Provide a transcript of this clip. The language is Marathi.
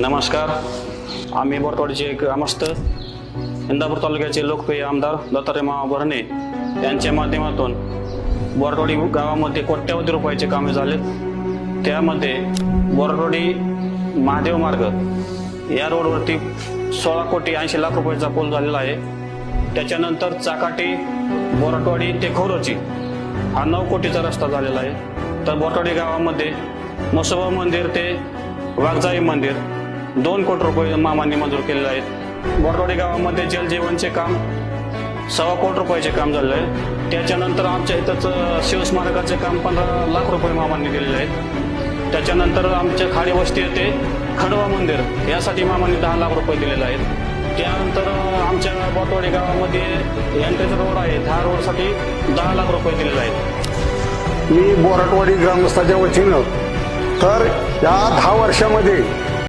नमस्कार। आम्ही बोरतवाडीचे ग्रामस्थ इंदापूर तालुक्याचे लोकप्रिय आमदार दत्तात्रय मामा भरणे यांच्या माध्यमातून बोरटवाडी गावामध्ये कोट्यावधी रुपयाचे कामे झालेत. त्यामध्ये बोरटवाडी महादेव मार्ग या रोडवरती सोळा कोटी ऐंशी लाख रुपयाचा पूल झालेला आहे. त्याच्यानंतर चाकाटी बोरटवाडी ते खोरोची हा नऊ कोटीचा रस्ता झालेला आहे. तर बोरटवाडी गावामध्ये मसोबा मंदिर ते वाघजाई मंदिर दोन कोटी रुपये मामांनी मंजूर केलेले आहेत. बोरटवाडी गावामध्ये जलजीवनचे काम सव्वा कोटी रुपयाचे काम झालेलं आहे. त्याच्यानंतर आमच्या इथंच शिवस्मारकाचे काम पंधरा लाख रुपये मामांनी दिलेले आहेत. त्याच्यानंतर आमच्या खाडी वस्ती येते खंडवा मंदिर यासाठी मामांनी दहा लाख रुपये दिलेले आहेत. त्यानंतर आमच्या बोटवाडी गावामध्ये एंट्रीचा रोड आहे ह्या रोडसाठी दहा लाख रुपये दिलेले आहेत. मी बोराटवाडी ग्रामस्थाच्या वतीनं तर या दहा वर्षामध्ये